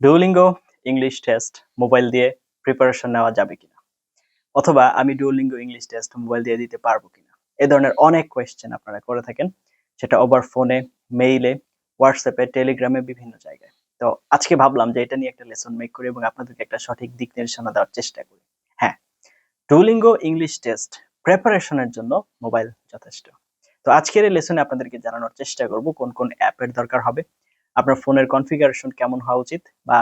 Duolingo English test mobile দিয়ে preparation নেওয়া যাবে কিনা? অথবা আমি ডুওলিঙ্গো ইংলিশ টেস্ট মোবাইল দিয়ে দিতে পারব কিনা? এ ধরনের অনেক কোয়েশ্চেন আপনারা করে থাকেন। সেটা ওভার ফোনে মেইলে হোয়াটসঅ্যাপে টেলিগ্রামে বিভিন্ন জায়গায়। তো আজকে ভাবলাম যে এটা নিয়ে একটা লেসন মেক করি এবং আপনাদেরকে একটা সঠিক দিক নির্দেশনা দেওয়ার চেষ্টা করি। হ্যাঁ ডুওলিঙ্গো ইংলিশ টেস্ট প্রিপারেশনের জন্য মোবাইল যথেষ্ট। তো আজকের এই লেসনে আপনাদেরকে জানানোর চেষ্টা করব কোন কোন অ্যাপের দরকার হবে। আপনার ফোনের কনফিগারেশন কেমন হওয়া উচিত বা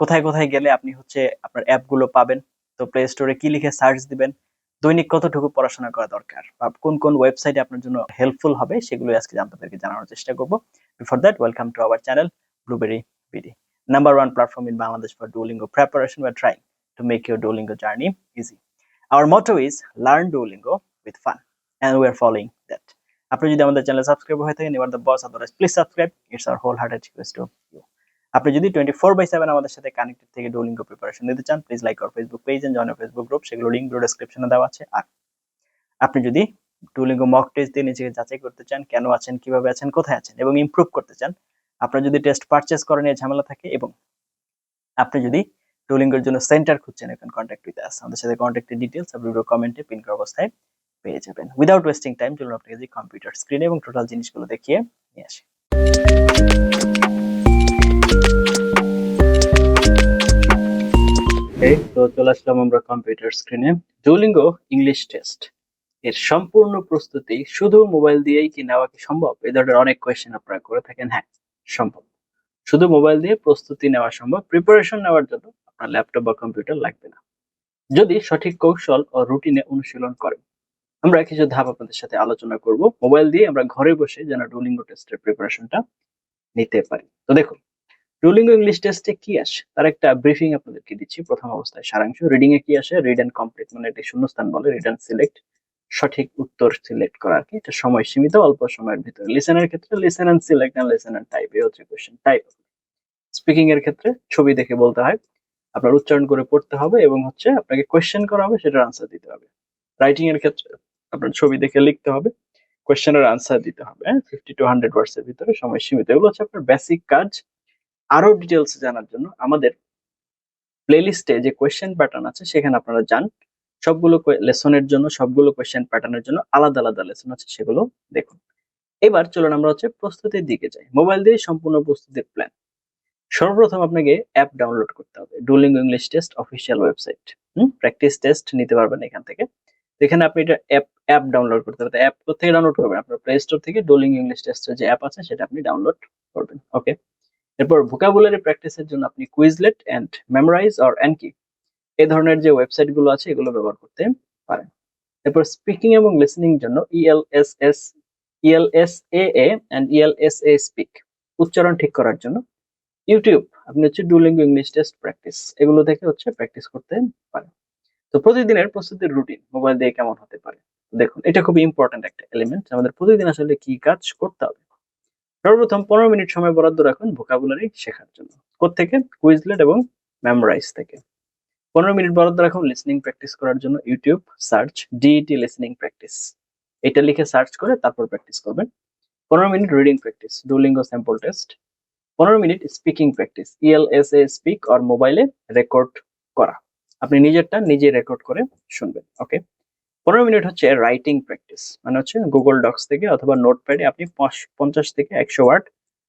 কোথায় কোথায় গেলে আপনি হচ্ছে আপনার অ্যাপগুলো পাবেন? তো প্লে স্টোরে কি লিখে সার্চ দিবেন? দৈনিক কতটুকু পড়াশোনা করা দরকার? বা কোন কোন ওয়েবসাইট আপনার জন্য হেল্পফুল হবে সেগুলো আজকে আপনাদেরকে জানানোর চেষ্টা করব। Before that welcome to our channel Blueberry BD number one platform in Bangladesh for Duolingo preparation. We're trying to make your Duolingo journey easy. Our motto is, learn Duolingo with fun, and we are following that. আপনি যদি আমাদের চ্যানেল subscribe হয়ে থাকেন, এবার the boss otherwise please subscribe it's our wholehearted request to you আপনি যদি twenty four by seven আমাদের সাথে কানেক্টেড থেকে ডুলিঙ্গো প্রিপারেশন নিতে চান please like our Facebook page and join Facebook group সেগুলো লিঙ্ক ভিডিও ডেসক্রিপশনে দেওয়া আছে। আর আপনি যদি ডুলিঙ্গো মক টেস্ট দিয়ে নিজেকে যাচাই করতে চান, কেন আছেন, কীভাবে আছেন, কোথায় আছেন এবং ইমপ্রুভ করতে চান, আপনার যদি টেস্ট পারচেস করেন এই ঝামেলা থাকে এবং আপনি যদি ডুলিঙ্গোর জন্য সেন্টার খুঁজছেন এখন কন্ট্যাক্ট উইথ আস আমাদের সাথে কন্ট্যাক্টের ডিটেলস ভিডিও কমেন্টে পিন করা অবস্থায় পেয়ে যাবেন। উইদাউট ওয়েস্টিং টাইম চলুন আপনাকে যে কম্পিউটার স্ক্রিনে এবং টোটাল জিনিসগুলো দেখিয়ে নিয়ে আসি। তো চলে আসলাম আমরা কম্পিউটার স্ক্রিনে ডুলিঙ্গো ইংলিশ টেস্ট এর সম্পূর্ণ প্রস্তুতি শুধু মোবাইল দিয়েই কি নেওয়া কি সম্ভব? এই ধরনের অনেক কোয়েশ্চেন আপনারা করে থাকেন। হ্যাঁ সম্ভব। শুধু মোবাইল দিয়ে প্রস্তুতি নেওয়া সম্ভব। প্রিপারেশন নেওয়ার জন্য আপনার ল্যাপটপ বা কম্পিউটার লাগবে না। যদি সঠিক কৌশল ও রুটিনে অনুশীলন করেন আমরা কিছু ধাপ আপনাদের সাথে আলোচনা করব। মোবাইল দিয়ে আমরা ঘরে বসে যেন ডুলিঙ্গো টেস্টের প্রিপারেশনটা নিতে পারি। তো দেখুন ডুলিঙ্গো ইংলিশ টেস্টে কি আসে? তার একটা ব্রিফিং আপনাদেরকে দিচ্ছি। প্রথম অবস্থায় সারাংশ। রিডিং এ কি আসে? রিড অ্যান্ড কমপ্লিট মানে একটি শূন্যস্থান বলে। রিড অ্যান্ড সিলেক্ট সঠিক উত্তর সিলেক্ট করা কি। এটা সময় সীমিত, অল্প সময়ের ভিতরে। লিসেনের ক্ষেত্রে listen and select and listen and type এই হচ্ছে কোয়েশ্চেন টাইপ স্পিকিং এর ক্ষেত্রে ছবি দেখে বলতে হয়। আপনার উচ্চারণ করে পড়তে হবে এবং হচ্ছে আপনাকে কোয়েশ্চেন করা হবে, সেটার আনসার দিতে হবে। রাইটিং এর ক্ষেত্রে আপনার ছবি দেখে লিখতে হবে কোয়েশ্চেনের আনসার দিতে হবে ফিফটি টু হান্ড্রেড ওয়ার্ডস এর ভিতরে, সময় সীমিত। এগুলো হচ্ছে আপনার বেসিক কাজ। আরও ডিটেলস জানার জন্য আমাদের প্লেলিস্টে যে কোয়েশ্চেন প্যাটার্ন আছে, সেখানে আপনারা যান। সবগুলো লেসনের জন্য, সবগুলো কোয়েশ্চেন প্যাটার্নের জন্য আলাদা আলাদা লেসন আছে, সেগুলো দেখুন। এবার চলুন আমরা হচ্ছে প্রস্তুতির দিকে যাই। মোবাইল দিয়ে সম্পূর্ণ প্রস্তুতির প্ল্যান সর্বপ্রথম আপনাকে অ্যাপ ডাউনলোড করতে হবে। Duolingo English test official website hmm? Practice test নিতে পারবেন এখান থেকে। এখানে আপনি এটা অ্যাপ অ্যাপ ডাউনলোড করতে পারবেন অ্যাপ থেকে ডাউনলোড করবেন। আপনার প্লে স্টোর থেকে ডুলিং ইংলিশ টেস্টের যে অ্যাপ আছে, সেটা আপনি ডাউনলোড করবেন। ওকে এরপর ভোকাবুলারি প্র্যাকটিসের জন্য আপনি Quizlet and Memrise or Anki এই ধরনের যে ওয়েবসাইটগুলো আছে, এগুলো ব্যবহার করতে পারেন। এরপর স্পিকিং এবং লিসনিং জন্য ইএলএসএস ELSA ELSA speak উচ্চারণ ঠিক করার জন্য ইউটিউব আপনি হচ্ছে ডুলিং ইংলিশ টেস্ট প্র্যাকটিস এগুলো থেকে হচ্ছে প্র্যাকটিস করতে পারেন। তো প্রতিদিনের প্রস্তুতির রুটিন মোবাইল দিয়ে কেমন হতে পারে? দেখুন, এটা খুব ইম্পর্টেন্ট একটা এলিমেন্ট আমাদের প্রতিদিন আসলে কি কাজ করতে হবে? সর্বপ্রথম পনেরো মিনিট সময় বরাদ্দ রাখুন ভোকাবুলারি শেখার জন্য। থেকে কুইজলেট এবং মেমোরাইজ থেকে। পনেরো মিনিট বরাদ্দ রাখুন লিসনিং প্র্যাকটিস করার জন্য YouTube search DET listening practice এটা লিখে সার্চ করে তারপর প্র্যাকটিস করবেন। পনেরো minute reading practice Duolingo sample test পনেরো minute speaking practice ELSA speak or মোবাইলে রেকর্ড করা। আপনি নিজেরটা নিজে রেকর্ড করে শুনবেন ওকে পনেরো মিনিট হচ্ছে রাইটিং প্র্যাকটিস মানে হচ্ছে গুগল ডক্স থেকে অথবা নোটপ্যাডে আপনি পঞ্চাশ থেকে একশো ওয়ার্ড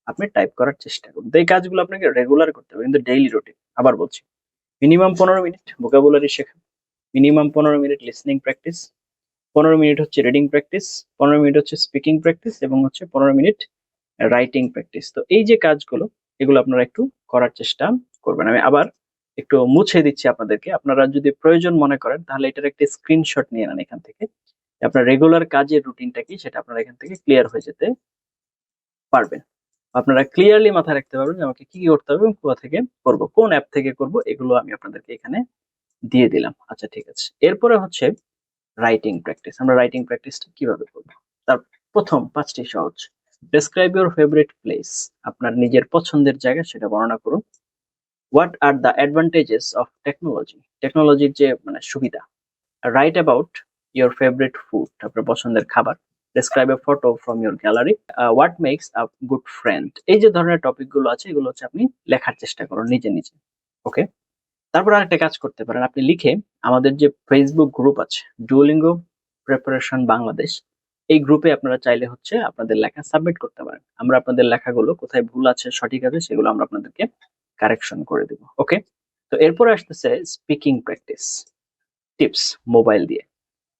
আপনি টাইপ করার চেষ্টা করুন। তো এই কাজগুলো আপনাকে রেগুলার করতে হবে, কিন্তু ডেইলি রুটিন আবার বলছি। মিনিমাম পনেরো মিনিট ভোকাবুলারি শেখা মিনিমাম পনেরো মিনিট লিসনিং প্র্যাকটিস পনেরো মিনিট হচ্ছে রিডিং প্র্যাকটিস পনেরো মিনিট হচ্ছে স্পিকিং প্র্যাকটিস এবং হচ্ছে পনেরো মিনিট রাইটিং প্র্যাকটিস তো এই যে কাজগুলো, এগুলো আপনারা একটু করার চেষ্টা করবেন। আমি আবার একটু মুছে দিচ্ছি আপনাদেরকে। আপনারা যদি প্রয়োজন মনে করেন, তাহলে এটার একটি স্ক্রিনশট নিয়ে নেন এখান থেকে। আপনার রেগুলার কাজের রুটিনটা কি, সেটা আপনারা এখান থেকে ক্লিয়ার হয়ে যেতে পারবেন। আপনারা ক্লিয়ারলি মাথায় রাখতে পারবেন যে আমাকে কি কি করতে হবে এবং কোথা থেকে করব, কোন অ্যাপ থেকে করব, এগুলো আমি আপনাদেরকে এখানে দিয়ে দিলাম। আচ্ছা ঠিক আছে। এরপরে হচ্ছে রাইটিং প্র্যাকটিস আমরা রাইটিং প্র্যাকটিসটা কীভাবে করব? তার প্রথম পাঁচটি সহজ। ডেসক্রাইব ইউর ফেভারিট প্লেস আপনার নিজের পছন্দের জায়গা সেটা বর্ণনা করুন। What are the advantages of technology টেকনোলজির যে মানে সুবিধা। Write about your favourite food আপনার পছন্দের খাবার। Describe a photo from your gallery what makes a good friend? এই যে ধরনের টপিকগুলো আছে, এগুলো হচ্ছে আপনি লেখার চেষ্টা করুন নিজে নিজে। ওকে তারপর আরেকটা কাজ করতে পারেন। আপনি লিখে আমাদের যে ফেসবুক গ্রুপ আছে ডুওলিঙ্গো প্রিপারেশন বাংলাদেশ এই গ্রুপে আপনারা চাইলে হচ্ছে আপনাদের লেখা সাবমিট করতে পারেন। আমরা আপনাদের লেখাগুলো কোথায় ভুল আছে, সঠিক আছে, সেগুলো আমরা আপনাদেরকে কারেকশন করে দেব ওকে তো এরপরে আসতেছে স্পিকিং প্র্যাকটিস টিপস মোবাইল দিয়ে।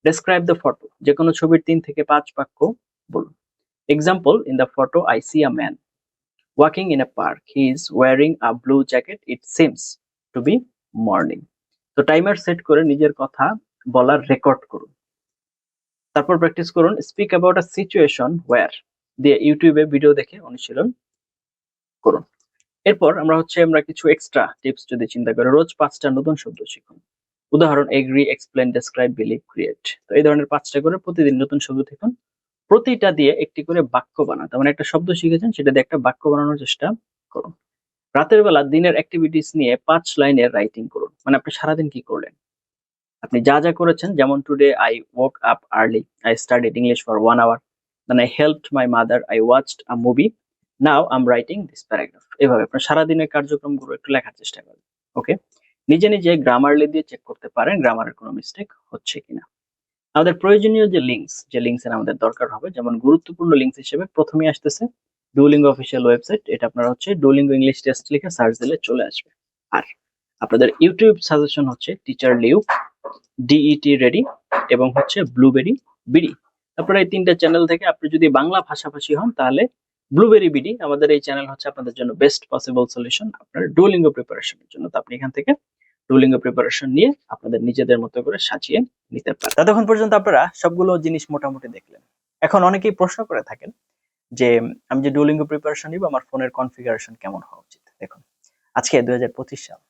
ডেসক্রাইব দ্য ফটো যে কোনো ছবির তিন থেকে পাঁচ বাক্য বলুন। Example in the photo I see a man walking in a park he is wearing a blue jacket it seems to be morning তো টাইমার সেট করে নিজের কথা বলার রেকর্ড করুন। তারপর প্র্যাকটিস করুন speak about a situation where দিয়ে ইউটিউবে ভিডিও দেখে অনুশীলন করুন। এরপর আমরা হচ্ছে আমরা কিছু এক্সট্রা টিপস যদি চিন্তা করি, রোজ পাঁচটা নতুন শব্দ শিখুন। উদাহরণ agree explain describe believe create তো এই ধরনের পাঁচটা করে প্রতিদিন নতুন শব্দ শিখুন। প্রতিটা দিয়ে একটি করে বাক্য বানাতে মানে একটা শব্দ শিখেছেন, সেটা দিয়ে একটা বাক্য বানানোর চেষ্টা করুন। রাতের বেলা দিনের অ্যাক্টিভিটিস নিয়ে পাঁচ লাইনের রাইটিং করুন। মানে আপনি সারাদিন কি করলেন? আপনি যা যা করেছেন, যেমন today I woke up early I studied English for one hour then I helped my mother I watched a movie now I'm writing this paragraph এভাবে আপনার সারাদিনের কার্যক্রমগুলো একটু লেখার চেষ্টা করবেন ওকে নিজে নিজে গ্রামারলি দিয়ে চেক করতে পারেন গ্রামারের কোনো মিস্টেক হচ্ছে কিনা। আমাদের প্রয়োজনীয় যে লিঙ্কস যে লিঙ্কস এর আমাদের দরকার হবে, যেমন গুরুত্বপূর্ণ লিঙ্কস হিসেবে প্রথমে আসতেছে ডুলিঙ্গো অফিসিয়াল ওয়েবসাইট এটা আপনারা হচ্ছে ডুলিঙ্গো ইংলিশ টেস্ট লিখে সার্চ দিলে চলে আসবে। আর আপনাদের ইউটিউব সাজেশন হচ্ছে টিচার লিউ ডিইটি রেডি এবং হচ্ছে ব্লুবেরি বিডি আপনারা এই তিনটা চ্যানেল থেকে আপনি যদি বাংলা ভাষাভাষী হন, তাহলে ব্লুবেরি বিডি আমাদের এই চ্যানেল হচ্ছে আপনাদের জন্য বেস্ট পসিবল সলিউশন আপনার ডুলিঙ্গো প্রিপারেশনের জন্য। তো আপনি এখান থেকে ডুলিঙ্গো প্রিপারেশন নিয়ে আপনাদের নিজেদের মতো করে সাজিয়ে নিতে পারেন। ততক্ষণ পর্যন্ত আপনারা সবগুলো জিনিস মোটামুটি দেখলেন। এখন অনেকেই প্রশ্ন করে থাকেন যে, আমি যে ডুলিঙ্গো প্রিপারেশন নিব, আমার ফোনের কনফিগারেশন কেমন হওয়া উচিত? দেখুন, আজকে দুই সাল।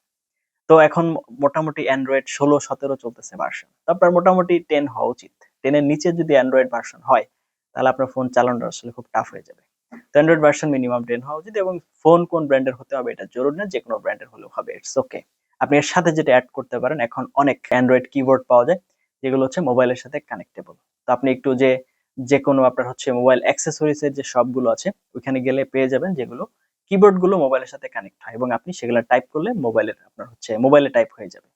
তো এখন মোটামুটি অ্যান্ড্রয়েড ষোলো, সতেরো চলতেছে ভার্সন আপনার মোটামুটি টেন হওয়া উচিত। টেনের নিচে যদি অ্যান্ড্রয়েড ভার্সন হয়, তাহলে আপনার ফোন চালানোটা আসলে খুব টাফ হয়ে যাবে। অ্যান্ড্রয়েড ভার্সন মিনিমাম টেন হওয়া উচিত এবং ফোন কোন ব্র্যান্ডের হতে হবে এটা জরুরি না যে কোনো ব্র্যান্ডের হলেও হবে ইটস ওকে আপনি এর সাথে যেটা অ্যাড করতে পারেন, এখন অনেক অ্যান্ড্রয়েড কিবোর্ড পাওয়া যায়, যেগুলো হচ্ছে মোবাইলের সাথে কানেক্টেবল তো আপনি একটু যে যে কোনো আপনার হচ্ছে মোবাইল অ্যাক্সেসরিজ এর যে সবগুলো আছে, ওইখানে গেলে পেয়ে যাবেন যেগুলো কিবোর্ডগুলো মোবাইলের সাথে কানেক্ট হয় এবং আপনি সেগুলো টাইপ করলে মোবাইলের আপনার হচ্ছে মোবাইলে টাইপ হয়ে যাবে।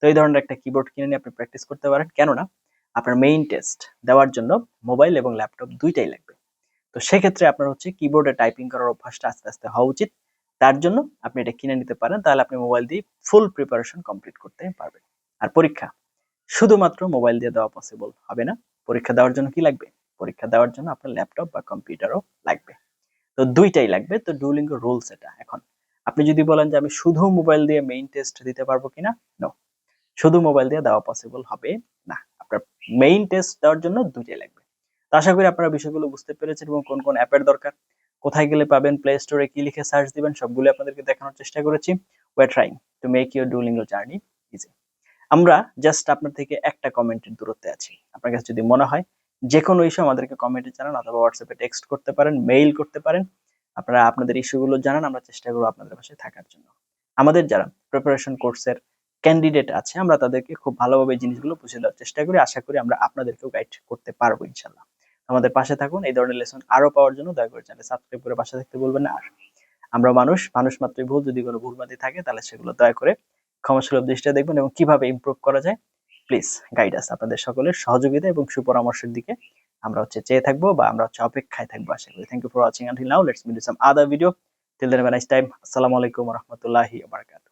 তো এই ধরনের একটা কিবোর্ড কিনে নিয়ে আপনি প্র্যাকটিস করতে পারেন, কেননা আপনার মেইন টেস্ট দেওয়ার জন্য মোবাইল এবং ল্যাপটপ দুইটাই লাগবে। তো সেক্ষেত্রে আপনার হচ্ছে কিবোর্ডে টাইপিং করার অভ্যাসটা আস্তে আস্তে হওয়া উচিত। তার জন্য আপনি এটা কিনে নিতে পারেন, তাহলে আপনি মোবাইল দিয়ে ফুল প্রিপারেশন কমপ্লিট করতে পারবেন। আর পরীক্ষা, শুধুমাত্র মোবাইল দিয়ে দেওয়া পসিবল হবে না। পরীক্ষা দেওয়ার জন্য কি লাগবে? পরীক্ষা দেওয়ার জন্য আপনার ল্যাপটপ বা কম্পিউটারও লাগবে। তো দুইটাই লাগবে। তো ডুলিং রুলস এটা এখন। আপনি যদি বলেন যে আমি শুধু মোবাইল দিয়ে মেইন টেস্ট দিতে পারব কিনা? নো শুধু মোবাইল দিয়ে দেওয়া পসিবল হবে না। আপনার মেইন টেস্ট দেওয়ার জন্য দুইটাই লাগবে। আশা করি আপনারা বিষয়গুলো বুঝতে পেরেছেন এবং কোন কোন অ্যাপের দরকার, কোথায় গেলে পাবেন প্লে স্টোরে কি লিখে সার্চ দিবেন, সবগুলো আপনাদেরকে দেখানোর চেষ্টা করেছি। We're trying to make your Duolingo journey easy আমরা জাস্ট আপনার থেকে একটা কমেন্টের দূরত্বে আছি। আপনার কাছে যদি মনে হয় যে কোনো ইস্যু আমাদেরকে কমেন্টে জানান অথবা হোয়াটসঅ্যাপে টেক্সট করতে পারেন মেইল করতে পারেন, আপনারা আপনাদের ইস্যুগুলো জানান, আমরা চেষ্টা করব আপনাদের পাশে থাকার জন্য। আমাদের যারা প্রিপারেশন কোর্সের ক্যান্ডিডেট আছে, আমরা তাদেরকে খুব ভালোভাবে জিনিসগুলো বুঝে দেওয়ার চেষ্টা করি। আশা করি আমরা আপনাদেরকেও গাইড করতে পারব ইনশাল্লাহ আমাদের পাশে থাকুন। এই ধরনের লেসন আরও পাওয়ার জন্য দয়া করে চ্যানেল সাবস্ক্রাইব করে পাশে থাকতে বলবেন না। আর আমরা মানুষ মানুষ মাত্রই ভুল। যদি কোনো ভুলবাদি থাকে, তাহলে সেগুলো দয়া করে ক্ষমাসুলভ দৃষ্টিতে দেখবেন এবং কীভাবে ইমপ্রুভ করা যায় প্লিজ গাইড আস আপনাদের সকলের সহযোগিতা এবং সুপরামর্শের দিকে আমরা হচ্ছে চেয়ে থাকব বা আমরা হচ্ছে অপেক্ষায় থাকব আশা করি। Thank you for watching until now let's meet some other video till then nice time আসসালামু আলাইকুম রাহমাতুল্লাহি ওয়া বারাকাতুহু।